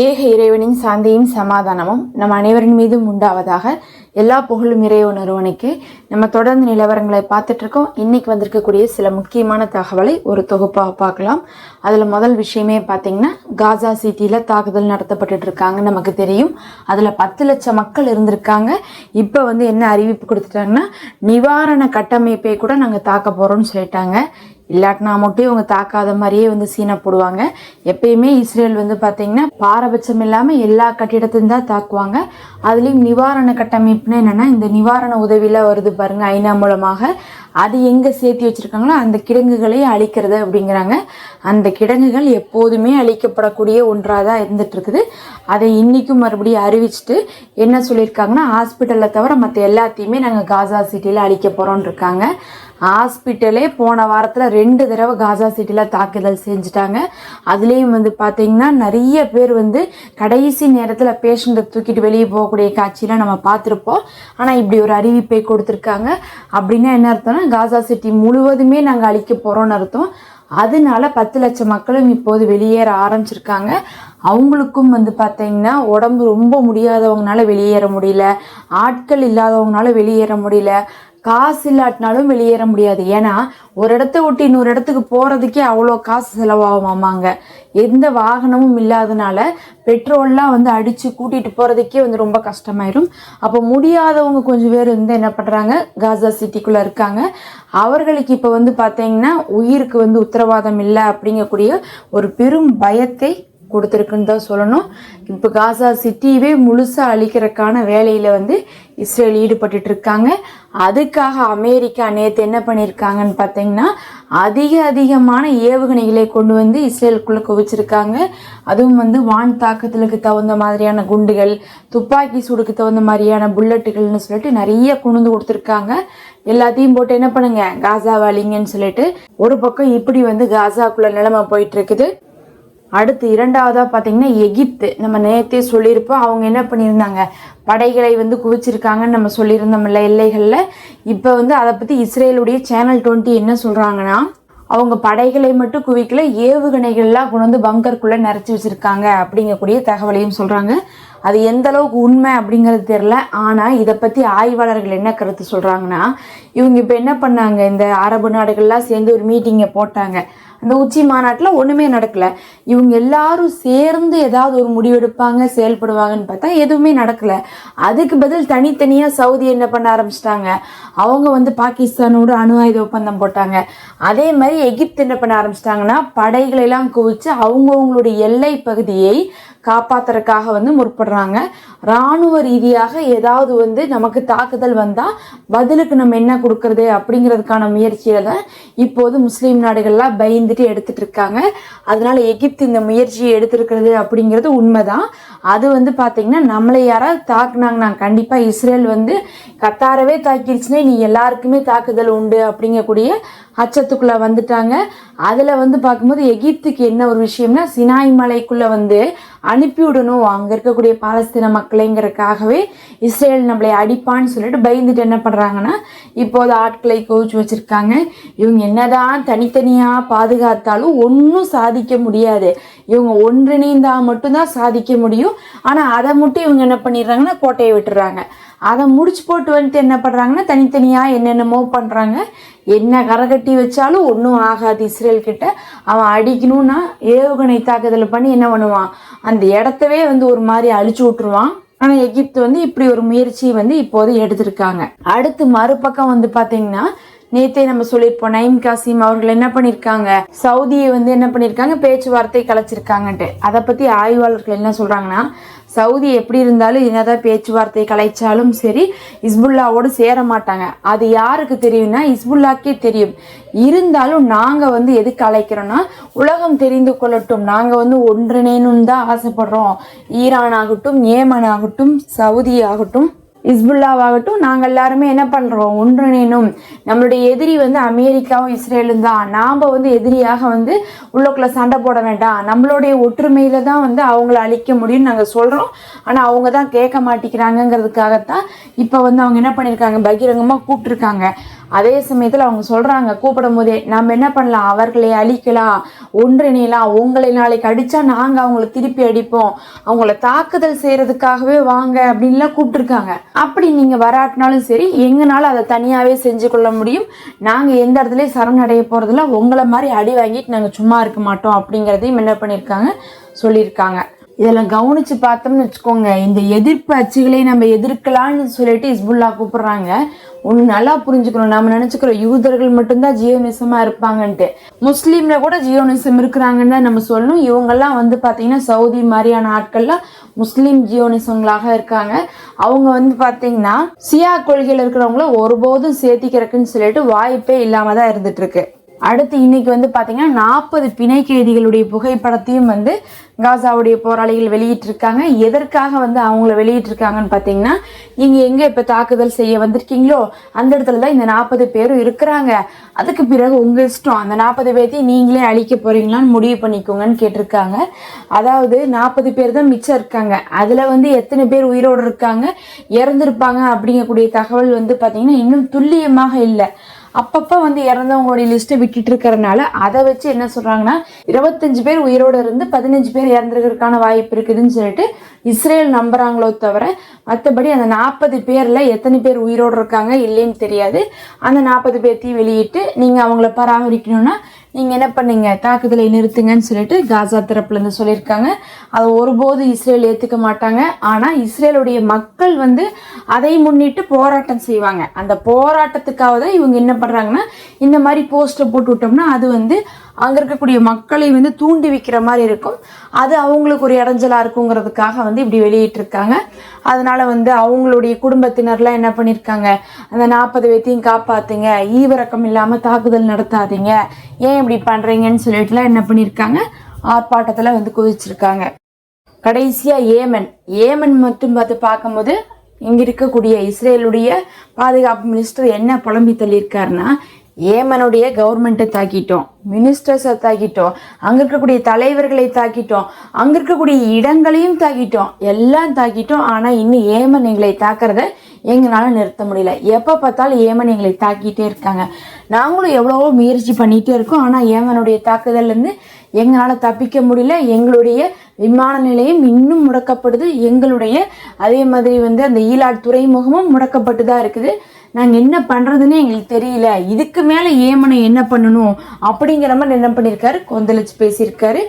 ஏக இறைவனின் சாந்தியும் சமாதானமும் நம் அனைவரின் மீதும் உண்டாவதாக எல்லா புகழும் இறைவன் ஒருவனுக்கு நம்ம தொடர்ந்து நிலவரங்களை பார்த்துட்டு இருக்கோம். இன்னைக்கு வந்திருக்கக்கூடிய சில முக்கியமான தகவலை ஒரு தொகுப்பாக பார்க்கலாம். அதில் முதல் விஷயமே பார்த்தீங்கன்னா காசா சிட்டியில் தாக்குதல் நடத்தப்பட்டுட்டு இருக்காங்க நமக்கு தெரியும். அதில் பத்து லட்சம் மக்கள் இருந்திருக்காங்க. இப்போ வந்து என்ன அறிவிப்பு கொடுத்துட்டாங்கன்னா நிவாரண கட்டமைப்பை கூட நாங்கள் தாக்க போகிறோம்னு சொல்லிட்டாங்க. இல்லாட்டினா மட்டும் இவங்க தாக்காத மாதிரியே வந்து சீனை போடுவாங்க. எப்பயுமே இஸ்ரேல் வந்து பார்த்தீங்கன்னா பாரபட்சம் இல்லாமல் எல்லா கட்டிடத்தையும் தான் தாக்குவாங்க. அதுலேயும் நிவாரண கட்டமைப்புனா என்னென்னா இந்த நிவாரண உதவியில் வருது பாருங்க ஐநா மூலமாக. அது எங்கே சேர்த்து வச்சுருக்காங்களோ அந்த கிடங்குகளை அழிக்கிறது அப்படிங்கிறாங்க. அந்த கிடங்குகள் எப்போதுமே அழிக்கப்படக்கூடிய ஒன்றாக தான் இருந்துகிட்ருக்குது அதை இன்றைக்கும் மறுபடியும் அறிவிச்சிட்டு என்ன சொல்லியிருக்காங்கன்னா ஹாஸ்பிட்டலில் தவிர மற்ற எல்லாத்தையுமே நாங்கள் காசா சிட்டியில் அழிக்க போகிறோம்னு இருக்காங்க. ஹாஸ்பிட்டலே போன வாரத்தில் ரெண்டு தடவை காசா சிட்டியில் தாக்குதல் செஞ்சுட்டாங்க. அதுலேயும் வந்து பார்த்தீங்கன்னா நிறைய பேர் வந்து கடைசி நேரத்தில் பேஷண்ட்டை தூக்கிட்டு வெளியே போகக்கூடிய காட்சியெலாம் நம்ம பார்த்துருப்போம். ஆனால் இப்படி ஒரு அறிவிப்பை கொடுத்துருக்காங்க. அப்படின்னா என்ன அர்த்தம்னா காசா சிட்டி முழுவதுமே நாங்கள் அழிக்க போகிறோம்னு அர்த்தம். அதனால பத்து லட்சம் மக்களும் இப்போது வெளியேற ஆரம்பிச்சிருக்காங்க. அவங்களுக்கும் வந்து பார்த்தீங்கன்னா உடம்பு ரொம்ப முடியாதவங்கனால வெளியேற முடியல. ஆட்கள் இல்லாதவங்கனால வெளியேற முடியல. காசு இல்லாட்டினாலும் வெளியேற முடியாது. ஏன்னா ஒரு இடத்த விட்டு இன்னொரு இடத்துக்கு போகிறதுக்கே அவ்வளோ காசு செலவாகுமாமாங்க. எந்த வாகனமும் இல்லாதனால பெட்ரோல்லாம் வந்து அடித்து கூட்டிகிட்டு போகிறதுக்கே வந்து ரொம்ப கஷ்டமாயிரும். அப்போ முடியாதவங்க கொஞ்சம் பேர் வந்து என்ன பண்ணுறாங்க காசா சிட்டிக்குள்ளே இருக்காங்க. அவர்களுக்கு இப்போ வந்து பார்த்தீங்கன்னா உயிருக்கு வந்து உத்தரவாதம் இல்லை அப்படிங்கக்கூடிய ஒரு பெரும் பயத்தை கொடுத்துருக்குன்னு தான் சொல்லணும். இப்போ காசா சிட்டியவே முழுசாக அழிக்கிறதுக்கான வேலையில் வந்து இஸ்ரேல் ஈடுபட்டு இருக்காங்க. அதுக்காக அமெரிக்கா நேற்று என்ன பண்ணியிருக்காங்கன்னு பார்த்தீங்கன்னா அதிக அதிகமான ஏவுகணைகளை கொண்டு வந்து இஸ்ரேலுக்குள்ளே குவிச்சிருக்காங்க. அதுவும் வந்து வான் தாக்கத்துக்கு தகுந்த மாதிரியான குண்டுகள் துப்பாக்கி சூடுக்கு தகுந்த மாதிரியான புல்லட்டுகள்னு சொல்லிட்டு நிறைய கொண்டு கொடுத்துருக்காங்க. எல்லாத்தையும் போட்டு என்ன பண்ணுங்க? காசா அழிங்கன்னு சொல்லிட்டு ஒரு பக்கம் இப்படி வந்து காசாக்குள்ள நிலைமை போயிட்டு இருக்குது. அடுத்து இரண்டாவதாக பார்த்தீங்கன்னா எகிப்து. நம்ம நேற்றே சொல்லியிருப்போம் அவங்க என்ன பண்ணியிருந்தாங்க? படைகளை வந்து குவிச்சிருக்காங்கன்னு நம்ம சொல்லியிருந்தோம்ல எல்லைகளில். இப்போ வந்து அதை பற்றி இஸ்ரேலுடைய சேனல் டுவெண்ட்டி என்ன சொல்கிறாங்கன்னா அவங்க படைகளை மட்டும் குவிக்கல ஏவுகணைகள்லாம் கொண்டு வந்து பங்கருக்குள்ளே நிறச்சி வச்சுருக்காங்க அப்படிங்கக்கூடிய தகவலையும் சொல்கிறாங்க அது எந்த அளவுக்கு உண்மை அப்படிங்கிறது தெரில ஆனால் இதை பற்றி ஆய்வாளர்கள் என்ன கருத்து சொல்கிறாங்கன்னா இவங்க இப்போ என்ன பண்ணாங்க? இந்த அரபு நாடுகள்லாம் சேர்ந்து ஒரு மீட்டிங்கை போட்டாங்க. அந்த உச்சி மாநாட்டில் ஒன்றுமே நடக்கலை. இவங்க எல்லாரும் சேர்ந்து ஏதாவது ஒரு முடிவெடுப்பாங்க செயல்படுவாங்கன்னு பார்த்தா எதுவுமே நடக்கலை. அதுக்கு பதில் தனித்தனியாக சவுதி என்ன பண்ண ஆரம்பிச்சிட்டாங்க? அவங்க வந்து பாகிஸ்தானோட அணு ஆயுத ஒப்பந்தம் போட்டாங்க. அதே மாதிரி எகிப்து என்ன பண்ண ஆரம்பிச்சிட்டாங்கன்னா படைகளெல்லாம் குவிச்சு அவங்கவுங்களுடைய எல்லை பகுதியை காப்பாத்துறதுக்காக வந்து முற்படுறாங்க. இராணுவ ரீதியாக ஏதாவது வந்து நமக்கு தாக்குதல் வந்தால் பதிலுக்கு நம்ம என்ன கொடுக்கறது அப்படிங்கிறதுக்கான முயற்சியில தான் இப்போது முஸ்லீம் நாடுகள்லாம் பயந்துட்டு எடுத்துட்டு இருக்காங்க. அதனால எகிப்து இந்த முயற்சியை எடுத்திருக்கிறது அப்படிங்கிறது உண்மைதான். அது வந்து பார்த்தீங்கன்னா நம்மளை யாராவது தாக்குனாங்கன்னா கண்டிப்பாக இஸ்ரேல் வந்து கத்தாரவே தாக்கிடுச்சுன்னா நீ எல்லாருக்குமே தாக்குதல் உண்டு அப்படிங்கக்கூடிய அச்சத்துக்குள்ளே வந்துட்டாங்க. அதில் வந்து பார்க்கும்போது எகிப்துக்கு என்ன ஒரு விஷயம்னா சினாய் மலைக்குள்ளே வந்து அனுப்பிவிடணும். அங்கே இருக்கக்கூடிய பாலஸ்தீன மக்களைங்கிறதுக்காகவே இஸ்ரேல் நம்மளை அடிப்பான்னு சொல்லிட்டு பயந்துட்டு என்ன பண்ணுறாங்கன்னா இப்போது ஆட்களை கோவிச்சு வச்சுருக்காங்க. இவங்க என்னதான் தனித்தனியாக பாதுகாத்தாலும் ஒன்றும் சாதிக்க முடியாது. இவங்க ஒன்றிணைந்தால் மட்டும்தான் சாதிக்க முடியும். ஆனால் அதை மட்டும் இவங்க என்ன பண்ணிடுறாங்கன்னா கோட்டையை விட்டுறாங்க அதை முடிச்சு போட்டு வந்துட்டு என்ன பண்ணுறாங்கன்னா தனித்தனியாக என்னென்னமோ பண்ணுறாங்க என்ன கரகட்டி வச்சாலும் ஒன்றும் ஆகாது இஸ்ரேல் கிட்ட அவன் அடிக்கணும்னா ஏவுகணை தாக்குதல் பண்ணி என்ன பண்ணுவான்? அந்த இடத்தவே வந்து ஒரு மாதிரி அழிச்சு விட்டுருவான். ஆனால் எகிப்து வந்து இப்படி ஒரு முயற்சி வந்து இப்போது எடுத்திருக்காங்க. அடுத்து மறுபக்கம் வந்து பார்த்தீங்கன்னா நேத்தே நம்ம சொல்லியிருப்போம் நைம் காசிம் அவர்கள் என்ன பண்ணியிருக்காங்க சவுதியை வந்து என்ன பண்ணியிருக்காங்க பேச்சுவார்த்தை கலைச்சிருக்காங்கன்ட்டு. அதை பற்றி ஆய்வாளர்கள் என்ன சொல்கிறாங்கன்னா சவுதி எப்படி இருந்தாலும் என்னதான் பேச்சுவார்த்தை கலைச்சாலும் சரி இஸ்புல்லாவோடு சேர மாட்டாங்க. அது யாருக்கு தெரியும்னா இஸ்புல்லாக்கே தெரியும். இருந்தாலும் நாங்கள் வந்து எதுக்கு அழைக்கிறோன்னா உலகம் தெரிந்து கொள்ளட்டும். நாங்கள் வந்து ஒன்றிணைன்னு தான் ஆசைப்படுறோம். ஈரான் ஆகட்டும் ஏமன் ஆகட்டும் சவுதி ஆகட்டும் இஸ்புல்லாவாகட்டும் நாங்கள் எல்லாருமே என்ன பண்ணுறோம் ஒன்றிணைனும் நம்மளுடைய எதிரி வந்து அமெரிக்காவும் இஸ்ரேலும் தான். நாம் வந்து எதிரியாக வந்து உள்ளுக்குள்ளே சண்டை போட வேண்டாம். நம்மளுடைய ஒற்றுமையில தான் வந்து அவங்கள அழிக்க முடியும்னு நாங்கள் சொல்கிறோம் ஆனால் அவங்க தான் கேட்க மாட்டேங்கிறாங்கங்கிறதுக்காகத்தான் இப்போ வந்து அவங்க என்ன பண்ணியிருக்காங்க? பகிரங்கமாக கூப்பிட்டுருக்காங்க. அதே சமயத்தில் அவங்க சொல்கிறாங்க கூப்பிடும் போதே நம்ம என்ன பண்ணலாம்? அவர்களை அழிக்கலாம். ஒன்றிணையலாம். உங்களை நாளைக்கு அடித்தா நாங்கள் அவங்கள திருப்பி அடிப்போம். அவங்கள தாக்குதல் செய்கிறதுக்காகவே வாங்க அப்படின்லாம் கூப்பிட்டுருக்காங்க. அப்படி நீங்கள் வராட்டினாலும் சரி எங்களால் அதை தனியாகவே செஞ்சு கொள்ள முடியும். நாங்கள் எந்த இடத்துலையும் சரணடைய போகிறதில்ல உங்களை மாதிரி அடி வாங்கிட்டு நாங்கள் சும்மா இருக்க மாட்டோம் அப்படிங்கிறதையும் என்ன பண்ணியிருக்காங்க சொல்லியிருக்காங்க இதெல்லாம் கவனித்து பார்த்தோம்னு வச்சுக்கோங்க. இந்த எதிர்ப்பு அச்சுகளை நம்ம எதிர்க்கலாம்னு சொல்லிட்டு இஸ்புல்லா கூப்பிடுறாங்க. ஒன்று நல்லா புரிஞ்சுக்கணும். நம்ம நினச்சிக்கிறோம் யூதர்கள் மட்டும்தான் ஜியோனிசமாக இருப்பாங்கன்ட்டு. முஸ்லீமில் கூட ஜியோனிசம் இருக்கிறாங்கன்னு தான் நம்ம சொல்லணும். இவங்கெல்லாம் வந்து பார்த்திங்கன்னா சவுதி மாதிரியான ஆட்கள்லாம் முஸ்லீம் ஜியோனிசங்களாக இருக்காங்க. அவங்க வந்து பார்த்திங்கன்னா சியா கொள்கையில் இருக்கிறவங்கள ஒருபோதும் சேர்த்திக்கிறக்குன்னு சொல்லிட்டு வாய்ப்பே இல்லாமல் தான் இருந்துகிட்ருக்கு அடுத்து இன்னைக்கு வந்து பார்த்தீங்கன்னா நாற்பது பிணை கைதிகளுடைய புகைப்படத்தையும் வந்து காசாவுடைய போராளிகள் வெளியிட்டிருக்காங்க. எதற்காக வந்து அவங்கள வெளியிட்டிருக்காங்கன்னு பார்த்தீங்கன்னா நீங்கள் எங்கே இப்போ தாக்குதல் செய்ய வந்திருக்கீங்களோ அந்த இடத்துல தான் இந்த நாற்பது பேரும் இருக்கிறாங்க. அதுக்கு பிறகு உங்கள் இஷ்டம் அந்த நாற்பது பேர்த்தையும் நீங்களே அழிக்க போகிறீங்களான்னு முடிவு பண்ணிக்கோங்கன்னு கேட்டிருக்காங்க. அதாவது நாற்பது பேர் தான் மிச்சம் இருக்காங்க. அதில் வந்து எத்தனை பேர் உயிரோடு இருக்காங்க இறந்துருப்பாங்க அப்படிங்கக்கூடிய தகவல் வந்து பார்த்தீங்கன்னா இன்னும் துல்லியமாக இல்லை. அப்பப்போ வந்து இறந்தவங்களுடைய லிஸ்ட்டை விட்டுட்டு இருக்கிறனால அதை வச்சு என்ன சொல்றாங்கன்னா இருபத்தஞ்சு பேர் உயிரோட இருந்து பதினஞ்சு பேர் இறந்துருக்கிறதுக்கான வாய்ப்பு இருக்குதுன்னு சொல்லிட்டு இஸ்ரேல் நம்புகிறாங்களோ தவிர மற்றபடி அந்த நாற்பது பேரில் எத்தனை பேர் உயிரோடு இருக்காங்க இல்லைன்னு தெரியாது. அந்த நாற்பது பேர்த்தையும் வெளியிட்டு நீங்கள் அவங்கள பராமரிக்கணும்னா நீங்கள் என்ன பண்ணீங்க? தாக்குதலை நிறுத்துங்கன்னு சொல்லிட்டு காசா தரப்புலேருந்து சொல்லியிருக்காங்க. அதை ஒருபோது இஸ்ரேல் ஏற்றுக்க மாட்டாங்க. ஆனால் இஸ்ரேலுடைய மக்கள் வந்து அதை முன்னிட்டு போராட்டம் செய்வாங்க. அந்த போராட்டத்துக்காக தான் இவங்க என்ன பண்ணுறாங்கன்னா இந்த மாதிரி போஸ்டர் போட்டு விட்டோம்னா அது வந்து அங்கே இருக்கக்கூடிய மக்களை வந்து தூண்டி வைக்கிற மாதிரி இருக்கும். அது அவங்களுக்கு ஒரு இடைஞ்சலாக இருக்குங்கிறதுக்காக வந்து இப்படி வெளியிட்டிருக்காங்க. அதனால் வந்து அவங்களுடைய குடும்பத்தினர்லாம் என்ன பண்ணியிருக்காங்க அந்த நாற்பது பேத்தையும் காப்பாற்றுங்க ஈவிரக்கம் இல்லாமல் தாக்குதல் நடத்தாதீங்க. ஏன் இப்படி பண்ணுறீங்கன்னு சொல்லிட்டுலாம் என்ன பண்ணியிருக்காங்க ஆர்ப்பாட்டத்தில் வந்து குதிச்சிருக்காங்க. கடைசியாக ஏமன். ஏமன் மட்டும் பார்த்து பார்க்கும்போது இங்கே இருக்கக்கூடிய இஸ்ரேலுடைய பாதுகாப்பு மினிஸ்டர் என்ன புலம்பி தள்ளியிருக்காருன்னா ஏமனுடைய கவர்மெண்ட்டை தாக்கிட்டோம் மினிஸ்டர்ஸை தாக்கிட்டோம் அங்கே இருக்கக்கூடிய தலைவர்களை தாக்கிட்டோம் அங்கே இருக்கக்கூடிய இடங்களையும் தாக்கிட்டோம் எல்லாம் தாக்கிட்டோம். ஆனால் இன்னும் ஏமன் எங்களை தாக்குறத எங்களால் நிறுத்த முடியல. எப்போ பார்த்தாலும் ஏமன் எங்களை தாக்கிட்டே இருக்காங்க. நாங்களும் எவ்வளவோ முயற்சி பண்ணிகிட்டே இருக்கோம். ஆனால் ஏமனுடைய தாக்குதல்ல இருந்து தப்பிக்க முடியல. எங்களுடைய விமான நிலையம் இன்னும் முடக்கப்படுது. எங்களுடைய அதே மாதிரி வந்து அந்த ஈலாட் துறைமுகமும் முடக்கப்பட்டு தான் இருக்குது. நாங்கள் என்ன பண்ணுறதுன்னு எங்களுக்கு தெரியல. இதுக்கு மேலே ஏமனை என்ன பண்ணணும்? அப்படிங்கிற மாதிரி என்ன பண்ணியிருக்காரு கொந்தளிச்சு பேசியிருக்காரு.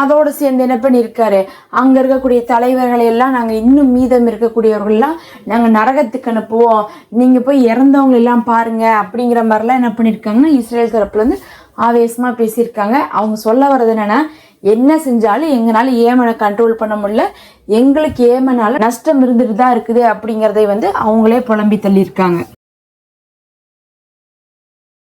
அதோடு சேர்ந்து என்ன பண்ணியிருக்காரு அங்கே இருக்கக்கூடிய தலைவர்களை எல்லாம் நாங்கள் இன்னும் மீதம் இருக்கக்கூடியவர்கள்லாம் நாங்கள் நரகத்துக்கு அனுப்புவோம். நீங்கள் போய் இறந்தவங்க எல்லாம் பாருங்கள் அப்படிங்கிற மாதிரிலாம் என்ன பண்ணியிருக்காங்கன்னா இஸ்ரேல் தரப்புலேருந்து ஆவேசமாக பேசியிருக்காங்க. அவங்க சொல்ல வர்றது என்னென்னா என்ன செஞ்சாலும் எங்களால ஏமனை கண்ட்ரோல் பண்ண முடியல. எங்களுக்கு ஏமனால நஷ்டம் இருந்துட்டு தான் இருக்குது அப்படிங்கிறதை வந்து அவங்களே புலம்பி தள்ளியிருக்காங்க.